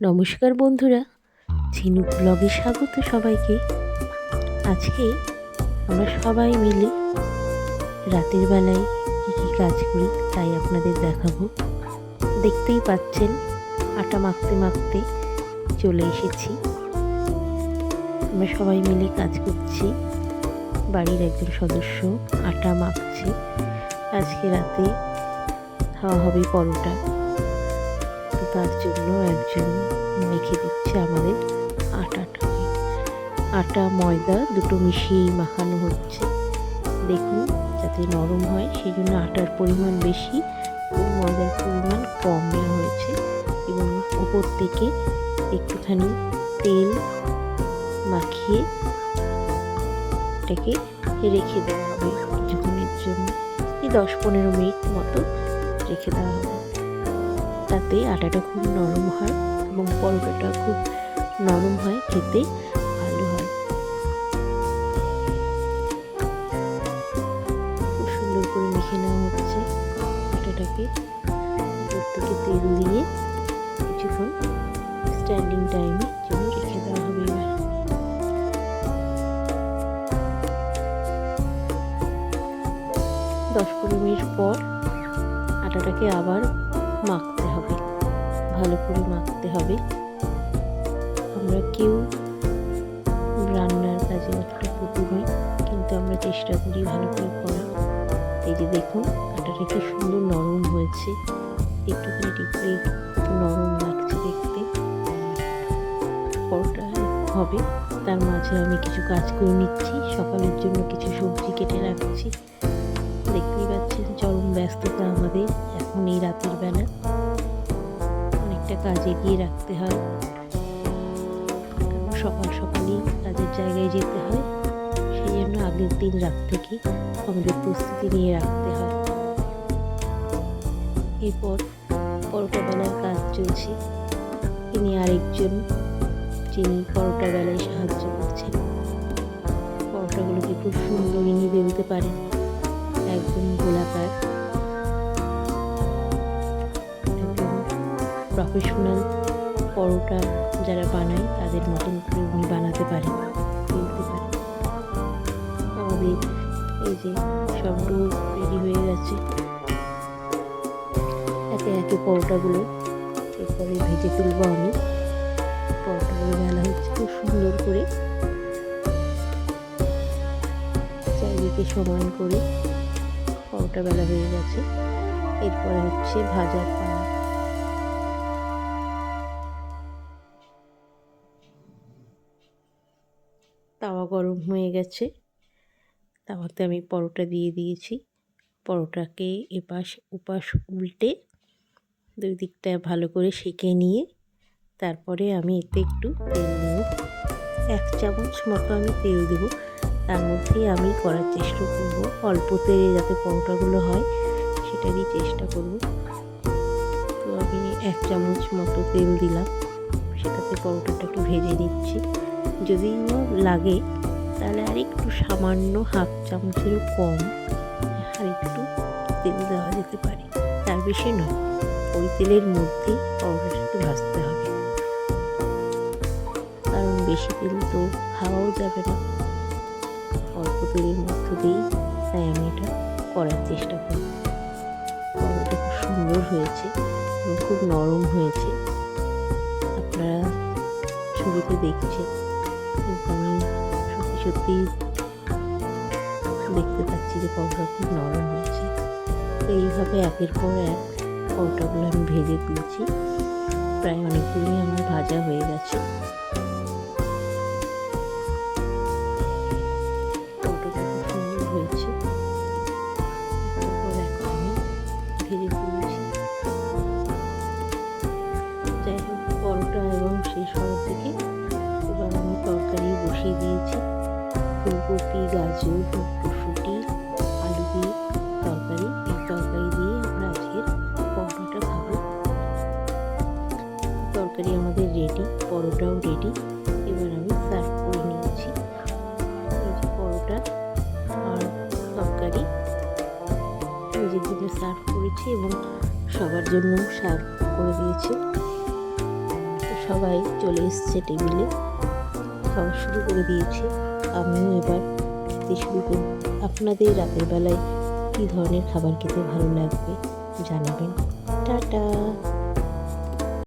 নমস্কার বন্ধুরা। ঝিনুক ব্লগে স্বাগত সবাইকে। আজকে আমরা সবাই মিলে রাতের বেলায় কী কী কাজ করি তাই আপনাদের দেখাবো। দেখতেই পাচ্ছেন, আটা মাখতে মাখতে চলে এসেছি। আমরা সবাই মিলে কাজ করছি। বাড়ির একজন সদস্য আটা মাখছে। আজকে রাতে খাওয়া হবে পরোটা। তার জন্য একজন মেখে দিচ্ছে আমাদের আটাটাকে আটা, ময়দা দুটো মিশিয়েই মাখানো হচ্ছে। দেখুন, যাতে নরম হয় সেই জন্য আটার পরিমাণ বেশি ময়দার পরিমাণ কম দেওয়া হয়েছে এবং ওপর থেকে একটুখানি তেল মাখিয়ে এটাকে রেখে দেওয়া হবে। কিছুক্ষণের জন্য, এই দশ পনেরো মিনিট মতো রেখে দেওয়া হবে। তাতে আটাটা খুব নরম হয় এবং পরোটাটা খুব নরম হয়, খেতে ভালো হয়। খুব সুন্দর করে মেখে নেওয়া হচ্ছে আটাটাকে। উপর থেকে তেল দিয়ে কিছুক্ষণ স্ট্যান্ডিং টাইমে জন্য রেখে দেওয়া হবে দশ পনেরো মিনিট পর আটাটাকে আবার ভালো করে মাখতে হবে। আমরা কেউ রান্নার কাজে অতটা পটু নই, কিন্তু আমরা চেষ্টা করি ভালো করে করা। এই যে দেখুন আটাটা কি সুন্দর নরম হয়েছে। একটুখানি টিপলে একটু নরম লাগছে দেখতে। পরোটা হবে, তার মাঝে আমি কিছু কাজ করে নিচ্ছি। সকালের জন্য কিছু সবজি কেটে রাখছি। দেখতেই পাচ্ছেন, চরম ব্যস্ততা আমাদের এখন এই রাতের বেলা। অনেকটা কাজে গিয়ে রাখতে হয়। সকাল সকালেই কাজের জায়গায় যেতে হয়। সেই জন্য আগের দিন রাত থেকে আমাদের প্রস্তুতি নিয়ে রাখতে হয়। এরপর পরোটা বেলার কাজ চলছে। তিনি আরেকজন, যিনি পরোটা বেলায় সাহায্য করছেন। পরোটাগুলোকে খুব সুন্দর ইনি বেলতে পারেন। একদম গোলাকার। প্রফেশনাল পরোটা যারা বানায়, তাদের মতন করে উনি বানাতে পারেন পারেন। আমাদের এই যে সব রেডি হয়ে গেছে। একে একে পরোটাগুলো এরপরে ভেজে তুলবো আমি। পরোটাগুলো বেলা হচ্ছে খুব সুন্দর করে। চারিদিকে সমান করে পরোটা বেলা হয়ে গেছে। এরপরে হচ্ছে ভাজার গরম হয়ে গেছে। তাওয়াতে আমি পরোটা দিয়ে দিয়েছি। পরোটাকে এপাশ ওপাশ উল্টে দুই দিকটা ভালো করে সেঁকে নিয়ে তারপরে আমি এতে একটু তেল দেবো এক চামচ মতো আমি তেল দেবো। তার মধ্যেই আমি করার চেষ্টা করব, অল্প তেলে যাতে পরোটাগুলো হয় সেটা সেটারই চেষ্টা করব। তো আমি এক চামচ মতো তেল দিলাম। সেটাতে পরোটাটাকে ভেজে নিচ্ছি। যদিও লাগে, তাহলে আর একটু সামান্য হাফ চামচেরও কম আর একটু তেল দেওয়া যেতে পারে। তার বেশি নয়, ওই তেলের মধ্যেই পরোটাটাকে ভাজতে হবে। কারণ বেশি তেল তো খাওয়াও যাবে না। অল্প তেলের মধ্য দিয়েই তাই আমি এটা করার চেষ্টা করি। পরোটা খুব সুন্দর হয়েছে এবং খুব নরম হয়েছে। আপনারা ছবিতে দেখছেন আমি সত্যি সত্যি দেখতে পাচ্ছি যে পরোটা খুব নরম হয়েছে। তো এইভাবে একের পর এক পরোটাগুলো আমি ভেজে দিয়েছি। প্রায় অনেকগুলোই আমার ভাজা হয়ে গেছে। ফুলকপি, গাজর মটরশুঁটি আলু দিয়ে তরকারি, এই তরকারি দিয়ে আমরা আজকের পরোটাটা খাব। তরকারি আমাদের রেডি পরোটাও রেডি এবার আমি সার্ভ করে নিয়েছি পরোটা আর তরকারি নিজের জন্য সার্ভ করেছি এবং সবার জন্য সার্ভ করে দিয়েছি। সবাই চলে এসছে টেবিলে খাওয়া শুরু করে দিয়েছে। আমিও এবার খেতে শুরু করি। আপনাদের রাতের বেলায় কী ধরনের খাবার খেতে ভালো লাগবে জানাবেন। টাটা।